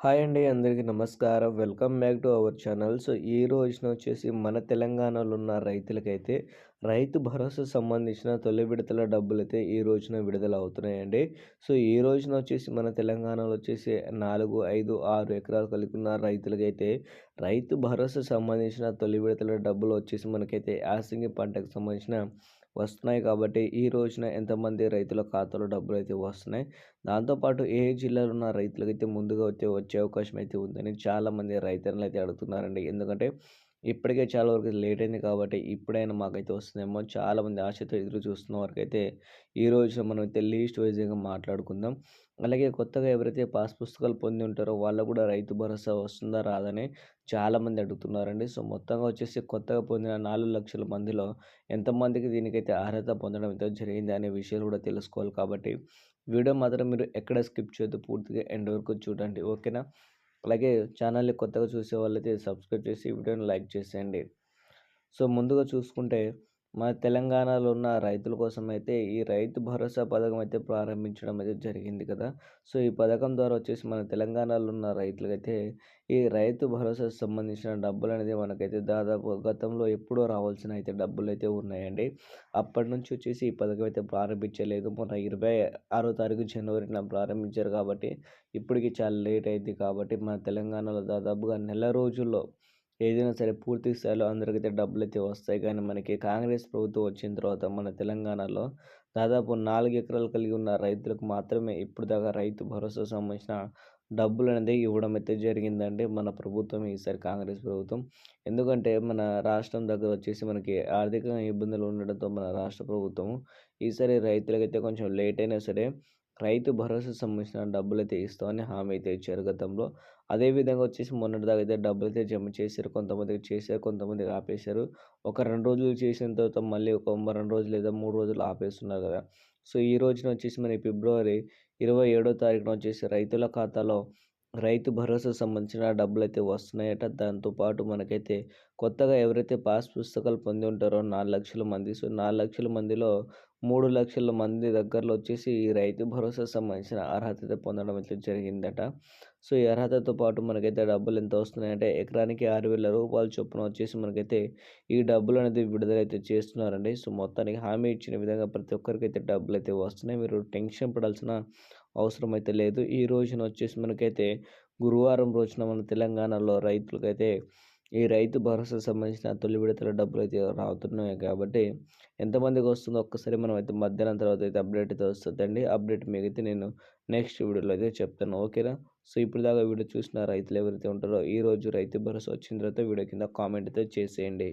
Hi అండి అందరికీ నమస్కారం. Welcome back to our channel. So ఈ రోజున వచ్చేసి మన తెలంగాణలో ఉన్న రైతులకైతే రైతు భరోసా సంబంధించిన తొలి విడతల డబ్బులు అయితే ఈ రోజున విడుదల అవుతున్నాయండి. సో ఈ రోజున వచ్చేసి మన తెలంగాణలో వచ్చేసి నాలుగు ఐదు ఆరు ఎకరాలు కలిగి ఉన్న రైతులకైతే రైతు భరోసా సంబంధించిన తొలి విడతల డబ్బులు వచ్చేసి మనకైతే యాసింగి పంటకు సంబంధించిన వస్తున్నాయి కాబట్టి ఈ రోజున ఎంతమంది రైతుల ఖాతాలో డబ్బులు అయితే వస్తున్నాయి దాంతోపాటు ఏ జిల్లాలో ఉన్న రైతులకైతే ముందుగా వచ్చే వచ్చే అవకాశం అయితే ఉందని చాలామంది రైతన్నలు అయితే అడుగుతున్నారండి. ఎందుకంటే ఇప్పటికే చాలా వరకు లేట్ అయింది కాబట్టి ఇప్పుడైనా మాకైతే వస్తుందేమో. చాలామంది ఆశతో ఎదురు చూస్తున్న వరకు అయితే ఈ రోజు మనం అయితే లీస్ట్ వైజ్గా మాట్లాడుకుందాం. అలాగే కొత్తగా ఎవరైతే పాస్ పుస్తకాలు పొంది ఉంటారో వాళ్ళకు కూడా రైతు భరోసా వస్తుందా? రాదని చాలామంది అడుగుతున్నారండి. సో మొత్తంగా వచ్చేసి కొత్తగా పొందిన నాలుగు లక్షల మందిలో ఎంతమందికి దీనికైతే అర్హత పొందడం అయితే జరిగింది అనే విషయాలు కూడా తెలుసుకోవాలి కాబట్టి వీడియో మాత్రం మీరు ఎక్కడ స్కిప్ చేయొద్దు. పూర్తిగా ఎండ్ వరకు చూడండి. ఓకేనా? అలాగే ఛానల్ని కొత్తగా చూసే వాళ్ళైతే సబ్స్క్రైబ్ చేసి వీడియోని లైక్ చేసేయండి. సో ముందుగా చూసుకుంటే మన తెలంగాణలో ఉన్న రైతుల కోసం అయితే ఈ రైతు భరోసా పథకం అయితే ప్రారంభించడం అయితే జరిగింది కదా. సో ఈ పథకం ద్వారా వచ్చేసి మన తెలంగాణలో ఉన్న రైతులకైతే ఈ రైతు భరోసాకు సంబంధించిన డబ్బులు అనేది మనకైతే దాదాపు గతంలో ఎప్పుడో రావాల్సిన అయితే డబ్బులు అయితే ఉన్నాయండి. అప్పటి నుంచి వచ్చేసి ఈ పథకం అయితే ప్రారంభించలేదు. మొన్న ఇరవై ఆరో తారీఖు జనవరిన ప్రారంభించారు కాబట్టి ఇప్పటికి చాలా లేట్ అయింది కాబట్టి మన తెలంగాణలో దాదాపుగా నెల రోజుల్లో ఏదైనా సరే పూర్తి స్థాయిలో అందరికైతే డబ్బులు అయితే వస్తాయి. కానీ మనకి కాంగ్రెస్ ప్రభుత్వం వచ్చిన తర్వాత మన తెలంగాణలో దాదాపు నాలుగు ఎకరాలు కలిగి ఉన్న రైతులకు మాత్రమే ఇప్పుడు దాకా రైతు భరోసా సంబంధించిన డబ్బులు అనేది ఇవ్వడం అయితే జరిగిందండి మన ప్రభుత్వం ఈసారి కాంగ్రెస్ ప్రభుత్వం. ఎందుకంటే మన రాష్ట్రం దగ్గర వచ్చేసి మనకి ఆర్థిక ఇబ్బందులు ఉండడంతో మన రాష్ట్ర ప్రభుత్వం ఈసారి రైతులకైతే కొంచెం లేట్ అయినా సరే రైతు భరోసా సంబంధించిన డబ్బులు అయితే ఇస్తామని హామీ అయితే ఇచ్చారు గతంలో. అదేవిధంగా వచ్చేసి మొన్నటిదాకా అయితే డబ్బులు అయితే జమ చేశారు కొంతమందికి చేశారు కొంతమందికి ఆపేశారు. ఒక రెండు రోజులు చేసిన తర్వాత మళ్ళీ ఒక రెండు రోజులు లేదా మూడు రోజులు ఆపేస్తున్నారు కదా. సో ఈ రోజున వచ్చేసి మరి ఫిబ్రవరి ఇరవై ఏడో తారీఖున వచ్చేసి రైతుల ఖాతాలో రైతు భరోసా సంబంధించిన డబ్బులు అయితే వస్తున్నాయట దాంతోపాటు మనకైతే కొత్తగా ఎవరైతే పాస్ పుస్తకాలు పొంది ఉంటారో నాలుగు లక్షల మంది సో నాలుగు లక్షల మందిలో మూడు లక్షల మంది దగ్గరలో వచ్చేసి ఈ రైతు భరోసా సంబంధించిన అర్హత పొందడం అయితే జరిగిందట. సో ఈ అర్హతతో పాటు మనకైతే డబ్బులు ఎంత వస్తున్నాయంటే ఎకరానికి ఆరు వేల రూపాయల చొప్పున వచ్చేసి మనకైతే ఈ డబ్బులు అనేది విడుదలైతే చేస్తున్నారండి. సో మొత్తానికి హామీ ఇచ్చిన విధంగా ప్రతి ఒక్కరికైతే డబ్బులు అయితే వస్తున్నాయి. మీరు టెన్షన్ పడాల్సిన అవసరం అయితే లేదు. ఈ రోజున వచ్చేసి మనకైతే గురువారం రోజున మన తెలంగాణలో రైతులకైతే ఈ రైతు భరోసా సంబంధించిన తొలి విడతల డబ్బులు అయితే రావుతున్నాయి కాబట్టి ఎంతమందికి వస్తుందో ఒక్కసారి మనం అయితే మధ్యాహ్నం తర్వాత అయితే అప్డేట్ అయితే వస్తుందండి. అప్డేట్ మీకైతే నేను నెక్స్ట్ వీడియోలో అయితే చెప్తాను. ఓకేనా? సో ఇప్పుడు దాకా వీడియో చూసిన రైతులు ఎవరైతే ఉంటారో ఈరోజు రైతు భరోసా వచ్చిన తర్వాత వీడియో కింద కామెంట్ అయితే చేసేయండి.